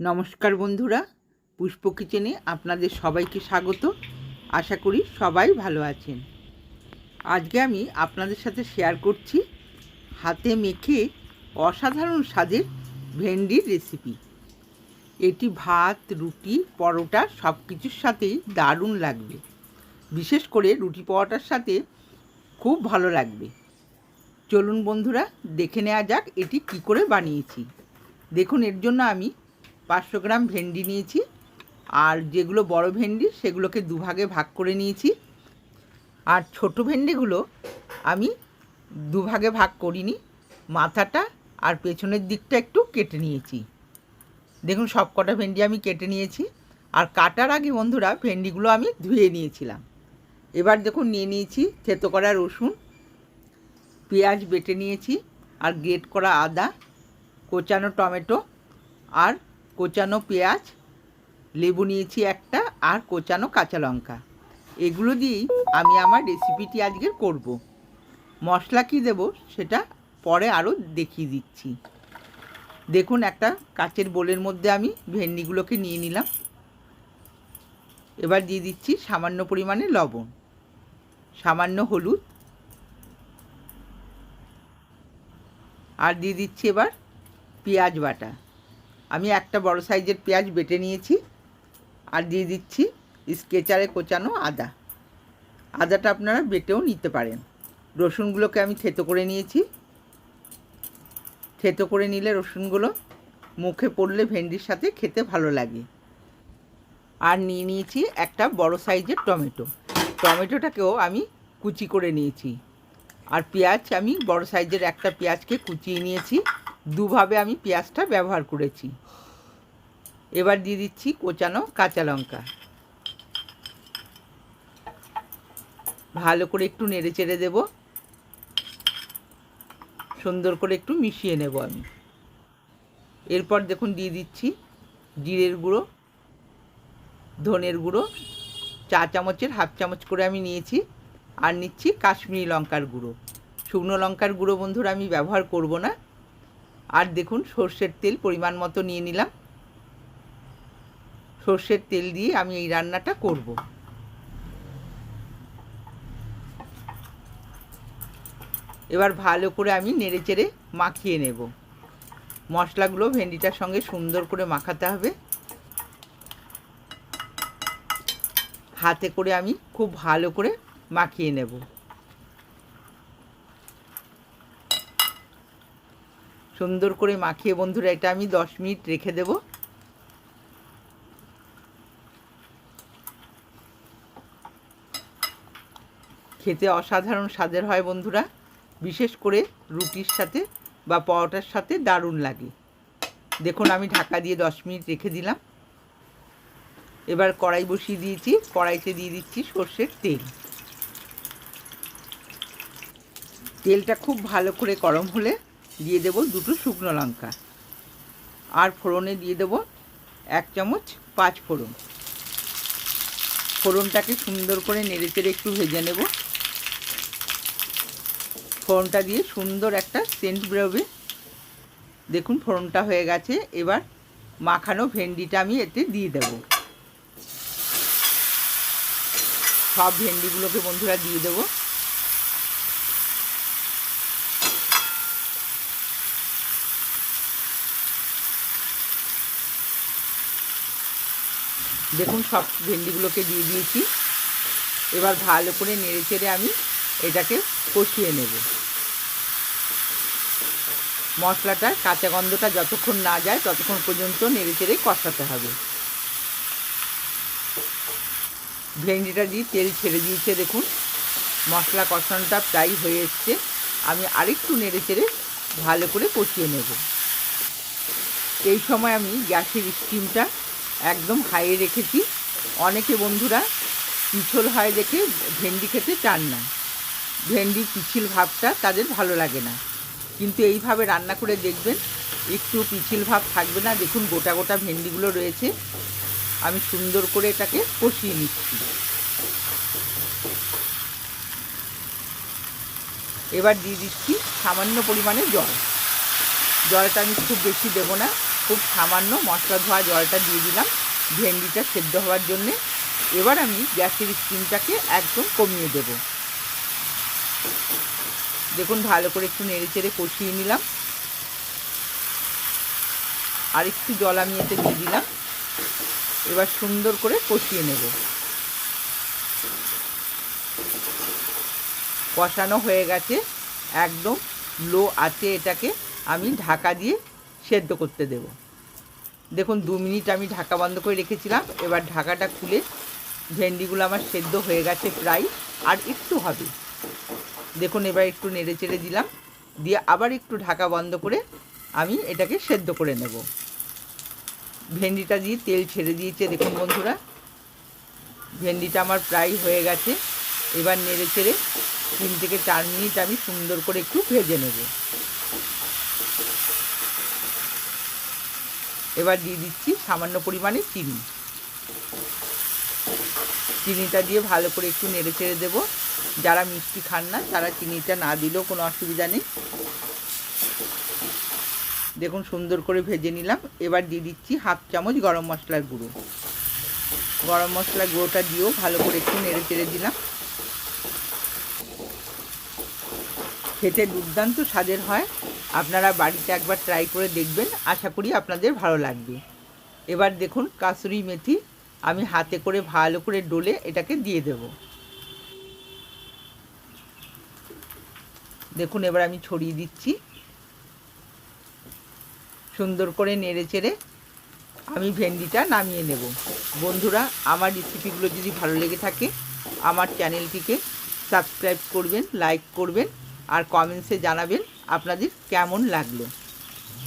নমস্কার বন্ধুরা, পুষ্প কিচেনে আপনাদের সবাইকে স্বাগত। আশা করি সবাই ভালো আছেন। আজকে আমি আপনাদের সাথে শেয়ার করছি হাতে মেখে অসাধারণ স্বাদের ভেন্ডির রেসিপি এটি ভাত, রুটি, পরোটা সব কিছুর সাথেই দারুণ লাগবে। বিশেষ করে রুটি পরোটার সাথে খুব ভালো লাগবে। চলুন বন্ধুরা, দেখে নেওয়া যাক এটি কি করে বানিয়েছি। দেখুন, এর জন্য আমি পাঁচশো গ্রাম ভেন্ডি নিয়েছি। আর যেগুলো বড় ভেন্ডি, সেগুলোকে দুভাগে ভাগ করে নিয়েছি। আর ছোট ভেন্ডিগুলো আমি দুভাগে ভাগ করিনি। মাথাটা আর পেছনের দিকটা একটু কেটে নিয়েছি। দেখুন সব কটা ভেন্ডি আমি কেটে নিয়েছি। আর কাটার আগে বন্ধুরা, ভেন্ডিগুলো আমি ধুয়ে নিয়েছিলাম। এবার দেখুন, নিয়ে নিয়েছি থেতো করা রসুন, পেঁয়াজ বেটে নিয়েছি, আর গ্রেট করা আদা, কোচানো টমেটো, আর কোচানো পেঁয়াজ, লেবু নিয়েছি একটা আর কোচানো কাঁচা লঙ্কা। এগুলো দিয়েই আমি আমার রেসিপিটি আজকে করব। মশলা কি দেব সেটা পরে আরও দেখিয়ে দিচ্ছি। দেখুন একটা কাচের বোলের মধ্যে আমি ভেন্ডিগুলোকে নিয়ে নিলাম। এবার দিয়ে দিচ্ছি সামান্য পরিমাণে লবণ, সামান্য হলুদ। আর দিয়ে দিচ্ছি এবার পেঁয়াজ বাটা। আমি একটা বড় সাইজের পেঁয়াজ বেটে নিয়েছি আর দিয়ে দিচ্ছি স্কেচারে কোচানো আদা। আদাটা আপনারা বেটেও নিতে পারেন। রসুনগুলোকে আমি থেতো করে নিয়েছি। থেতো করে নিলে রসুনগুলো মুখে পড়লে ভেন্ডির সাথে খেতে ভালো লাগে। আর নিয়ে নিয়েছি একটা বড় সাইজের টমেটো। টমেটোটাকেও আমি কুচি করে নিয়েছি। আর পেঁয়াজ, আমি বড় সাইজের একটা পেঁয়াজকে কুচিয়ে নিয়েছি। দুভাবে আমি পেঁয়াজটা ব্যবহার করেছি। এবার দিয়ে দিচ্ছি কোচানো কাঁচা লঙ্কা। ভালো করে একটু নেড়ে চেড়ে দেবো। সুন্দর করে একটু মিশিয়ে নেব আমি। এরপর দেখুন দিয়ে দিচ্ছি জিরের গুঁড়ো, ধনের গুঁড়ো, চা চামচের হাফ চামচ করে আমি নিয়েছি আর নিচ্ছি কাশ্মীরি লঙ্কার গুঁড়ো। শুকনো লঙ্কার গুঁড়ো বন্ধুরা আমি ব্যবহার করব না। আর দেখুন, সর্ষের তেল পরিমাণ মতো নিয়ে নিলাম। সর্ষের তেল দিয়ে আমি এই রান্নাটা করব। এবার ভালো করে আমি নেড়ে চেড়ে মাখিয়ে নেব। মশলাগুলো ভেন্ডিটার সঙ্গে সুন্দর করে মাখাতে হবে। হাতে করে আমি খুব ভালো করে মাখিয়ে নেব। সুন্দর করে মাখিয়ে, বন্ধুরা, এটা আমি দশ মিনিট রেখে দেব। খেতে অসাধারণ স্বাদের হয়, বন্ধুরা। বিশেষ করে রুটির সাথে বা পরোটার সাথে দারুণ লাগে। দেখুন, আমি ঢাকা দিয়ে দশ মিনিট রেখে দিলাম। এবার কড়াই বসিয়ে দিয়েছি। কড়াইতে দিয়ে দিচ্ছি সর্ষের তেল। তেলটা খুব ভালো করে গরম হলে দিয়ে দেব দুটো শুকনো লঙ্কা। আর ফোড়নে দিয়ে দেব এক চামচ পাঁচ ফোড়ন। ফোড়নটাকে সুন্দর করে নেড়ে চেড়ে একটু ভেজে নেব। ফোড়নটা দিয়ে সুন্দর একটা সেন্ট বেরোবে দেখুন ফোড়নটা হয়ে গেছে, এবার মাখানো ভেন্ডিটা আমি এতে দিয়ে দেব। সব ভেন্ডিগুলোকে বন্ধুরা দিয়ে দেবো। দেখুন, সব ভেন্ডিগুলোকে দিয়ে দিয়েছি। এবার ভালো করে নেড়ে চেড়ে আমি এটাকে কষিয়ে নেব। মশলাটার কাঁচা গন্ধটা যতক্ষণ না যায়, ততক্ষণ পর্যন্ত নেড়ে চেড়ে কষাতে হবে। ভেন্ডিটা দিয়ে তেল ছেড়ে দিয়েছে, দেখুন। মশলা কষানোটা প্রায় হয়ে এসছে। আমি আরেকটু নেড়ে চেড়ে ভালো করে কষিয়ে নেব। এই সময় আমি গ্যাসের স্টিমটা একদম হাইয়ে রেখেছি। অনেকে বন্ধুরা পিছল হয় দেখে ভেন্ডি খেতে চান না। ভেন্ডির পিছিল ভাবটা তাদের ভালো লাগে না। কিন্তু এইভাবে রান্না করে দেখবেন, একটু পিছিল ভাব থাকবে না। দেখুন গোটা গোটা ভেন্ডিগুলো রয়েছে। আমি সুন্দর করে এটাকে কষিয়ে নিচ্ছি। এবার দিয়ে দিচ্ছি সামান্য পরিমাণে জল। জলটা আমি খুব বেশি দেবো না। খুব সামান্য মশলা ধোয়া জলটা দিয়ে দিলাম। ভেন্ডিটা সেদ্ধ হওয়ার জন্যে। এবার আমি গ্যাসের স্টিমটাকে একদম কমিয়ে দেব। দেখুন, ভালো করে একটু নেড়ে চেড়ে কষিয়ে নিলাম। আর একটু জল আমি এতে দিয়ে দিলাম। এবার সুন্দর করে কষিয়ে নেব। কষানো হয়ে গেছে। একদম লো আছে এটাকে আমি ঢাকা দিয়ে সেদ্ধ করতে দেব। দেখুন, দু মিনিট আমি ঢাকা বন্ধ করে রেখেছিলাম। এবার ঢাকাটা খুলে ভেন্ডিগুলো আমার সেদ্ধ হয়ে গেছে প্রায়, আর একটু হবে। দেখুন, এবার একটু নেড়ে চেড়ে দিলাম। দিয়ে আবার একটু ঢাকা বন্ধ করে আমি এটাকে সেদ্ধ করে নেব। ভেন্ডিটা দিয়ে তেল ছেড়ে দিয়েছে, দেখুন বন্ধুরা। ভেন্ডিটা আমার প্রায় হয়ে গেছে। এবার নেড়ে চেড়ে তিন থেকে চার মিনিট আমি সুন্দর করে একটু ভেজে নেব। এবার দিয়ে দিচ্ছি সামান্য পরিমাণে চিনি। চিনিটা দিয়ে ভালো করে একটু নেড়ে চেড়ে দেবো। যারা মিষ্টি খান না, তারা চিনিটা না দিলেও কোনো অসুবিধা নেই। দেখুন সুন্দর করে ভেজে নিলাম। এবার দিয়ে দিচ্ছি হাফ চামচ গরম মশলার গুঁড়ো। গরম মশলার গুঁড়োটা দিয়েও ভালো করে একটু নেড়ে চেড়ে দিলাম। খেতে দুর্দান্ত স্বাদের হয়। আপনারা বাড়িতে একবার ট্রাই করে দেখবেন। আশা করি আপনাদের ভালো লাগবে। এবার দেখুন কাসুরি মেথি আমি হাতে করে ভালো করে ডলে এটাকে দিয়ে দেব। দেখুন এবার আমি ছড়িয়ে দিচ্ছি। সুন্দর করে নেড়ে চেড়ে আমি ভেন্ডিটা নামিয়ে নেব। বন্ধুরা, আমার রেসিপিগুলো যদি ভালো লেগে থাকে, আমার চ্যানেলটিকে সাবস্ক্রাইব করবেন লাইক করবেন, আর কমেন্টসে জানাবেন। আপনাদের কেমন লাগল?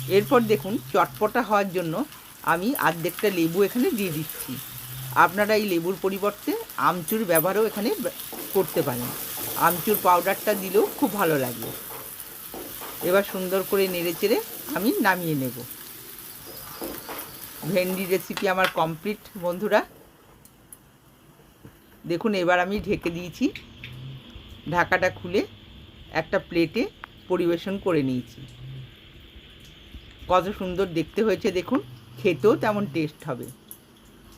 এরপর দেখুন, চটপটা হওয়ার জন্য আমি আর্ধেকটা লেবু এখানে দিয়ে দিচ্ছি। আপনারা এই লেবুর পরিবর্তে আমচুর ব্যবহারও এখানে করতে পারেন। আমচুর পাউডারটা দিলেও খুব ভালো লাগবে এবার সুন্দর করে নেড়ে চেড়ে আমি নামিয়ে নেব। ভেন্ডি রেসিপি আমার কমপ্লিট বন্ধুরা। দেখুন, এবার আমি ঢেকে দিয়েছি। ঢাকাটা খুলে একটা প্লেটে পরিবেশন করে নিয়েছি। কত সুন্দর দেখতে হয়েছে দেখুন, খেতেও তেমন টেস্ট হবে।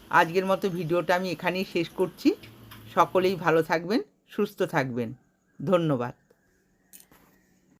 আজকের মতো ভিডিওটা আমি এখানেই শেষ করছি। সকলেই ভালো থাকবেন, সুস্থ থাকবেন। ধন্যবাদ।